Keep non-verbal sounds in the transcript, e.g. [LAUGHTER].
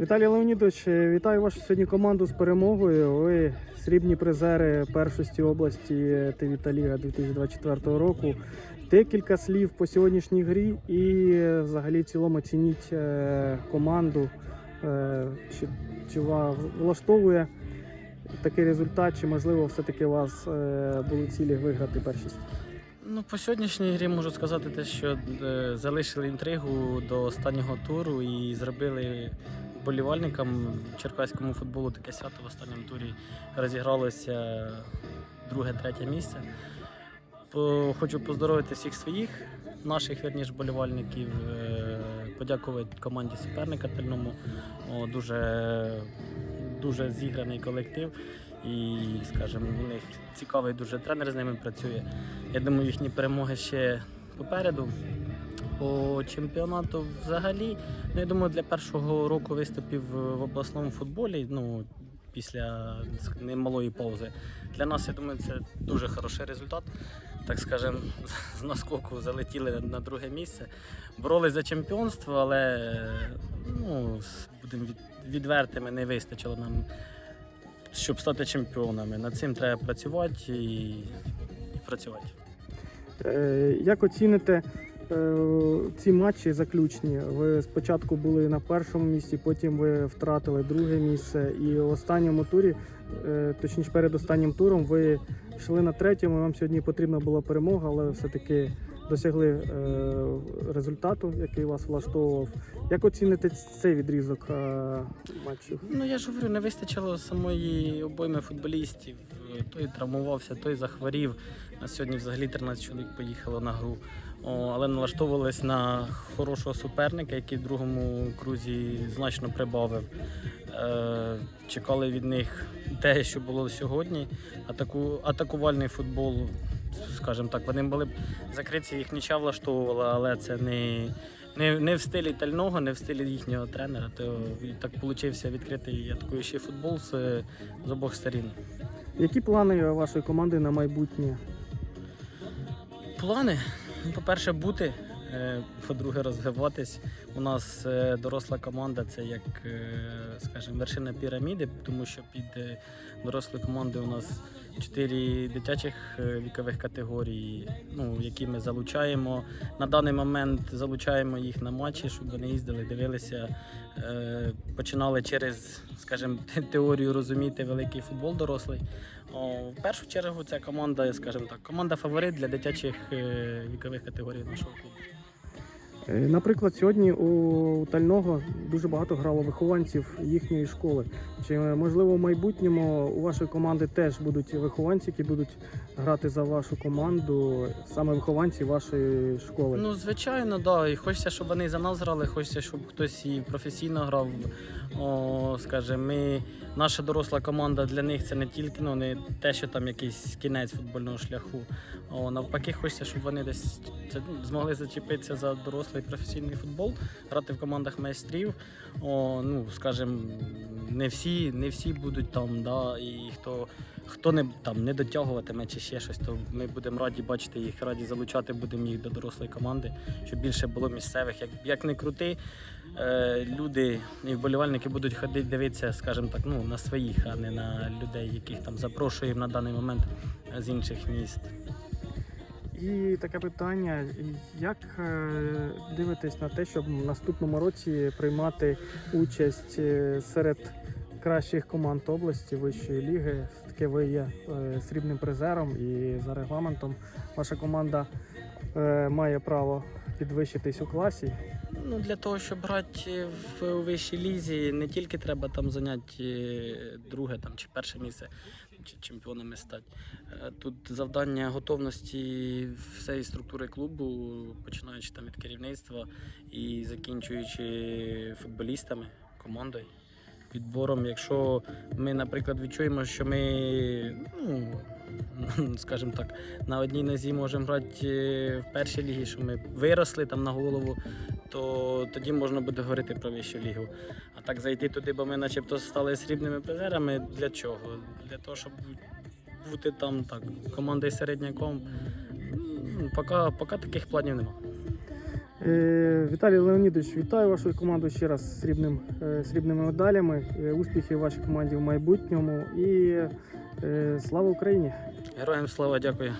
Віталій Леонідович, е, вітаю вашу сьогодні команду з перемогою. Ви срібні призери першості області ТВ Ліга 2024 року. Декілька слів по сьогоднішній грі і е, взагалі в цілому оцініть е, команду. Чи, чи влаштовує такий результат, чи можливо все-таки у вас були цілі виграти першість? Ну, по сьогоднішній грі можу сказати те, що залишили інтригу до останнього туру і зробили болівальникам черкаському футболу таке свято в останньому турі розігралося друге-третє місце. Хочу поздоровити всіх своїх, наших вірніш болівальників, е, подякувати команді суперника тильному. Дуже, дуже зіграний колектив. І, скажімо, у них цікавий дуже тренер з ними працює. Я думаю, їхні перемоги ще попереду. По чемпіонату взагалі, ну я думаю, для першого року виступів в обласному футболі, ну після немалої паузи. Для нас, я думаю, це дуже хороший результат. Так скажемо, [LAUGHS] з наскоку залетіли на друге місце. Боролись за чемпіонство, але ну, будемо від, відвертими, не вистачило нам, щоб стати чемпіонами. Над цим треба працювати і, і працювати. Е, Як оціните ці матчі заключні? Ви спочатку були на першому місці, потім ви втратили друге місце, і в останньому турі, е, точніше перед останнім туром, ви йшли на третьому. Вам сьогодні потрібна була перемога, але все-таки досягли е, результату, який вас влаштовував. Як оціните цей відрізок е, матчів? Ну я ж говорю, не вистачило самої обойми футболістів. Той травмувався, той захворів. На сьогодні взагалі 13 чоловік поїхало на гру. Але налаштовувались на хорошого суперника, який в другому крузі значно прибавив. Е, чекали від них те, що було сьогодні. Атаку, атакувальний футбол, скажімо так, вони були б закриті, їх ніча влаштовувала, але це не, не, не в стилі тального, не в стилі їхнього тренера. То так получився відкритий атакуючий футбол з, з обох сторін. Які плани вашої команди на майбутнє? Плани, по-перше, бути, е, по-друге, розвиватись. У нас е, доросла команда це як, е, скажімо, вершина піраміди, тому що під дорослою командою у нас чотири дитячих вікових категорій, ну, які ми залучаємо. На даний момент залучаємо їх на матчі, щоб вони їздили, дивилися, починали через, скажімо, теорію розуміти великий футбол дорослий. В першу чергу це команда, скажімо так, команда фаворит для дитячих е, вікових категорій нашого клубу. Е, Наприклад, сьогодні у Тального дуже багато грало вихованців їхньої школи. Чи е, можливо в майбутньому у вашої команди теж будуть вихованці, які будуть грати за вашу команду, саме вихованці вашої школи? Ну, звичайно, да. І хочеться, щоб вони за нас грали, хочеться, щоб хтось і професійно грав. О, скажімо, ми, наша доросла команда для них це не тільки ну, не те, що там якийсь кінець футбольного шляху. О, навпаки, хочеться, щоб вони десь це, ну, змогли зачепитися за дорослий професійний футбол, грати в командах майстрів. О, ну, скажімо, не всі, не всі будуть там, да, і хто, хто не, там, не дотягуватиме чи ще щось, то ми будемо раді бачити їх, раді залучати будемо їх до дорослої команди, щоб більше було місцевих. Як, як не крути, е, люди і вболівальники будуть ходити дивитися, скажімо так, ну, на своїх, а не на людей, яких там запрошуємо на даний момент з інших міст. І таке питання: як е, дивитесь на те, щоб в наступному році приймати участь е, серед кращих команд області вищої ліги? Таке ви є е, срібним призером, і за регламентом ваша команда має право підвищитись у класі. Ну, для того, щоб грати в вищій лізі, не тільки треба там зайняти друге там, чи перше місце, чемпіонами стати. Е, Тут завдання готовності всієї структури клубу, починаючи там від керівництва і закінчуючи футболістами, командою. Підбором, якщо ми, наприклад, відчуємо, що ми, ну, [LAUGHS] скажімо так, на одній нозі можемо грати е, в першій лігі, що ми виросли там на голову, то тоді можна буде говорити про вищу лігу. А так зайти туди, бо ми начебто стали срібними призерами. Для чого? Для того, щоб бути там так, командою середняком. Поки, поки таких планів немає. Е, Віталій Леонідович, вітаю вашу команду ще раз з срібним, е, срібними медалями. Е, Успіхів вашій команді в майбутньому і слава Україні! Героям слава, дякую.